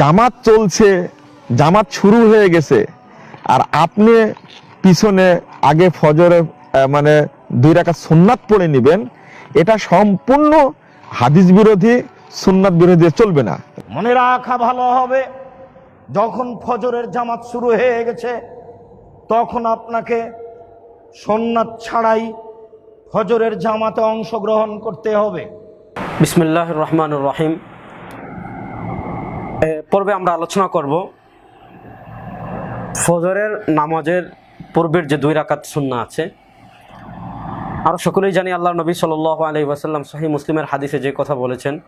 জামাত চলছে জামাত শুরু হয়ে গেছে। আর আপনি পিছনে আগে ফজরে মানে দুই রাকাত সুন্নাত পড়ে নেবেন এটা সম্পূর্ণ হাদিস বিরোধী সুন্নাত বিরোধী চলবে না। মনে রাখা ভালো হবে যখন ফজরের জামাত শুরু হয়ে গেছে তখন আপনাকে সন্ন্যাত ছাড়াই ফজরের জামাতে অংশগ্রহণ করতে হবে। বিসমিল্লাহ রহমান রহিম। পর্বে আমরা আলোচনা করব ফজরের নামাজের পূর্বের যে দুই রাকাত সুন্না আছে। আর সকলেই জানি আল্লাহ নবী সাল আলহি ওয়াসাল্লাম সহি মুসলিমের হাদিসে যে কথা বলেছেন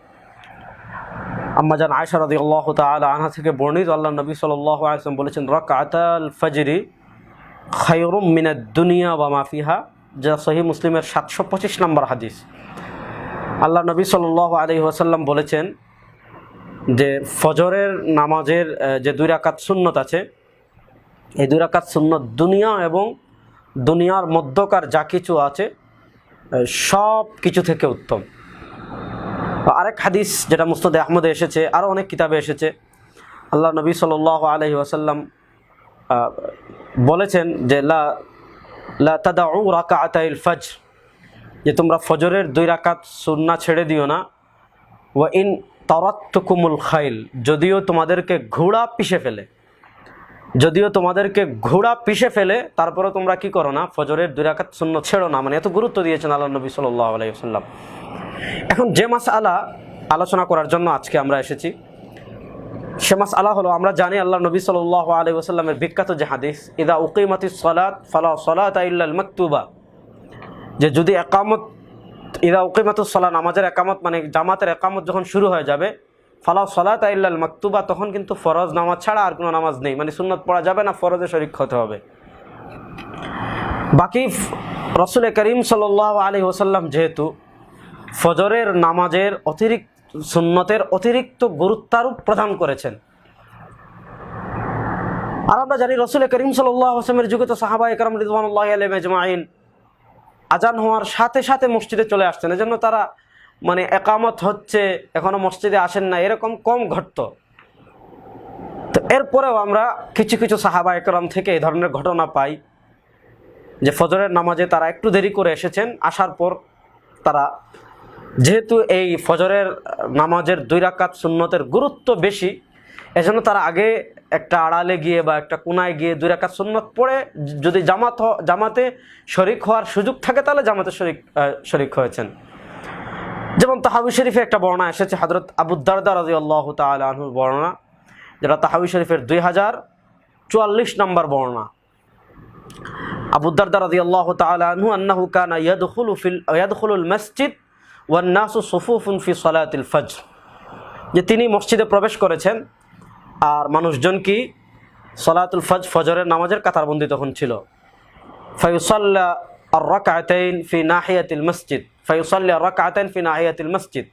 আম্মাজান আয়সা রদি আল্লাহ তালা আনহা থেকে বর্ণিত আল্লাহ নবী সাল আসলাম বলেছেন রক আতাল ফজরি খায়রুম মিনাদ দুনিয়া বা মাফিহা যা সহি মুসলিমের সাতশো পঁচিশ নম্বর হাদিস। আল্লাহ নবী সাল আলহি ওয়াসাল্লাম বলেছেন যে ফজরের নামাজের যে দুই রাকাত সুন্নত আছে, এই দুই রাকাত সুন্নত দুনিয়া এবং দুনিয়ার মধ্যকার যা কিছু আছে সব কিছু থেকে উত্তম। আরেক হাদিস যেটা মুস্তদ আহমদে এসেছে আরও অনেক কিতাবে এসেছে। আল্লাহ নবী সাল আলহি ওয়াসাল্লাম বলেছেন যে, লা লা ফজর যে তোমরা ফজরের দুই রাকাত সুন্না ছেড়ে দিও না। ও ইন তরাত্তুকুমুল খাইল, যদিও তোমাদেরকে ঘোড়া পিষে ফেলে। যদিও তোমাদেরকে ঘোড়া পিষে ফেলে তারপরে তোমরা কি করো না? ফজরের দুই রাকাত শূন্য ছেড়ো না মানে এত গুরুত্ব দিয়েছেন আল্লাহ নবী সাল্লাহ আলাইসাল্লাম এখন যে মাস আলা আলোচনা করার জন্য আজকে আমরা এসেছি, সে মাস আলা হলো, আমরা জানি আল্লাহ নবী সাল্লাহ আলাই ওসাল্লামের বিখ্যাত যে হাদিস, ইদা উকিমাতি সলাত, ফালা সলাত ইল্লাল মাকতুবা যে যদি একামত ইদা উকিমাতুসলা নামাজের একামত মানে জামাতের একামত যখন শুরু হয়ে যাবে ফালাও সলাত ইল্লাল মাকতুবা, তখন কিন্তু ফরজ নামাজ ছাড়া আর কোনো নামাজ নেই। মানে সুন্নত পড়া যাবে না, ফরজে শরিক হতে হবে। বাকি রসুল করিম সাল আলী ওসাল্লাম যেহেতু ফজরের নামাজের অতিরিক্ত, সুন্নতের অতিরিক্ত গুরুত্বারোপ প্রদান করেছেন। আর আমরা জানি রসুল করিম সাল্লাহ আসলামের যুগে তো সাহাবা একরম রিদওয়ানুল্লাহ আলম আজান হওয়ার সাথে সাথে মসজিদে চলে আসছেন। এজন্য তারা মানে একামত হচ্ছে, এখনও মসজিদে আসেন না এরকম কম ঘটতো। তো এরপরেও আমরা কিছু কিছু সাহাবা একরম থেকে এই ধরনের ঘটনা পাই যে ফজরের নামাজে তারা একটু দেরি করে এসেছেন। আসার পর তারা, যেহেতু এই ফজরের নামাজের দুই রাকাত সুন্নতের গুরুত্ব বেশি, এজন্য তারা আগে একটা আড়ালে গিয়ে বা একটা কোনায় গিয়ে দুই রাকাত সুন্নত পড়ে, যদি জামাত জামাতে শরিক হওয়ার সুযোগ থাকে, তাহলে জামাতে শরিক শরিক হয়েছেন। যেমন তাহাবি শরীফে একটা বর্ণনা এসেছে হজরত আবুদ্দারদা রাজি আল্লাহ তালহুর বর্ণনা, যেটা তাহাবি শরীফের দুই হাজার চুয়াল্লিশ নম্বর বর্ণনা। আবুদ্দারদা রাজি আল্লাহ তালহু আন্নাহু কানা ইয়াদখুলু ফিল ইয়াদখুলুল মসজিদ ওয়ান্নাসু সুফুফুন ফি সলাতিল ফজর। যে তিনি মসজিদে প্রবেশ করেছেন আর মানুষজন কি সলাতুল ফজ, ফজরের নামাজের কাতারবন্দি তখন ছিল। ফাইসাল্লা আর রকাতাইন ফি নাহিয়াতিল মসজিদ ফাইসাল্লা রকাতাইন ফি নাহিয়াতিল মসজিদ।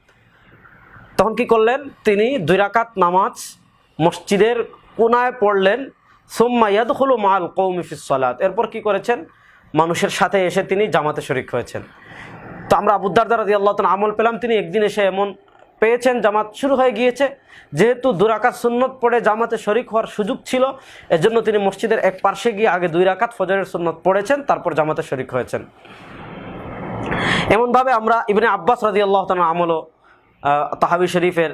তখন কি করলেন? তিনি দুই রাকাত নামাজ মসজিদের কোনায় পড়লেন, সোম্মা ইয়াদখুলু মাল কৌমি ফিস সলাত। এরপর কি করেছেন? মানুষের সাথে এসে তিনি জামাতে শরিক হয়েছেন। তো আমরা আবুদ্দার দ্বারা দিয়ে আল্লাহ আমল পেলাম, তিনি একদিন এসে এমন পেয়েছেন জামাত শুরু হয়ে গিয়েছে। যেহেতু দুরাকাত সুন্নত পড়ে জামাতে শরিক হওয়ার সুযোগ ছিল, এজন্য তিনি মসজিদের এক পার্শ্বে গিয়ে আগে দুই রাকাত ফজরের সুন্নত পড়েছেন, তারপর জামাতে শরিক হয়েছেন। এমনভাবে আমরা ইবনে আব্বাস রাজি আল্লাহ তালা আমলও তাহাবি শরীফের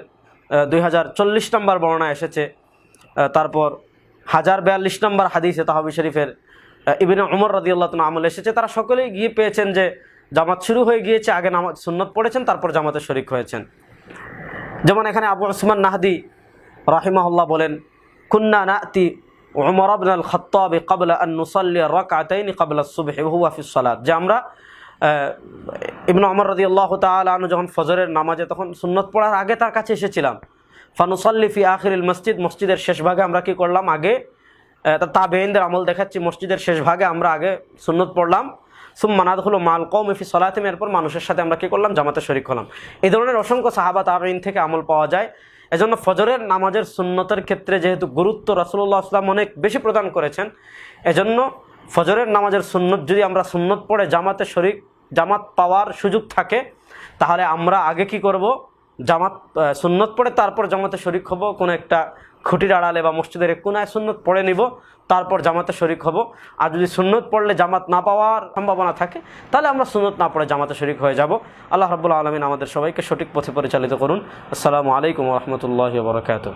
দুই হাজার চল্লিশ নম্বর বর্ণনা এসেছে। তারপর হাজার বিয়াল্লিশ নম্বর হাদিসে তাহাবি শরীফের ইবনে উমর রাজি আল্লাহ আমল এসেছে। তারা সকলেই গিয়ে পেয়েছেন যে জামাত শুরু হয়ে গিয়েছে, আগে নামাজ সুন্নত পড়েছেন, তারপর জামাতে শরিক হয়েছেন। যেমন এখানে আবু ওসমান নাহদি রাহিমাহুল্লাহ বলেন, কুন্না নাতি উমর আবন আল খত্তাব কাবলা আন নুসাল্লি রাকাতাইন কাবলা সুবহ হুয়া ফি সালাত। যে আমরা ইবনু আমর রদি আল্লাহ তালু যখন ফজরের নামাজে তখন সুন্নত পড়ার আগে তার কাছে এসেছিলাম। ফানুসাল্লি ফি আখিরুল মসজিদ, মসজিদের শেষ ভাগে আমরা কি করলাম আগে তা বেইনদের আমল দেখাচ্ছি, মসজিদের শেষ ভাগে আমরা আগে সুন্নত পড়লাম। সুম মানাদ হলো মাল কম ইফি সলাতিম এরপর মানুষের সাথে আমরা কি করলাম? জামাতে শরিক হলাম। এই ধরনের অসংখ্য সাহাবা তাবেইন থেকে আমল পাওয়া যায়। এজন্য ফজরের নামাজের সুন্নতের ক্ষেত্রে যেহেতু গুরুত্ব রাসুল্লাহ আসলাম অনেক বেশি প্রদান করেছেন, এজন্য ফজরের নামাজের সুন্নত যদি আমরা সুন্নত পড়ে জামাতে শরিক, জামাত পাওয়ার সুযোগ থাকে, তাহলে আমরা আগে কি করব? জামাত সুন্নত পড়ে তারপর জামাতে শরিক হব, কোনো একটা খুঁটির আড়ালে বা মসজিদের কোনায় সুন্নত পড়ে নিব, তারপর জামাতে শরিক হব। আর যদি সুন্নত পড়লে জামাত না পাওয়ার সম্ভাবনা থাকে, তাহলে আমরা সুন্নত না পড়ে জামাতে শরিক হয়ে যাব। আল্লাহ রাবুল আলমিন আমাদের সবাইকে সঠিক পথে পরিচালিত করুন। আসসালামু আলাইকুম রহমতুল্লাহ বরকাত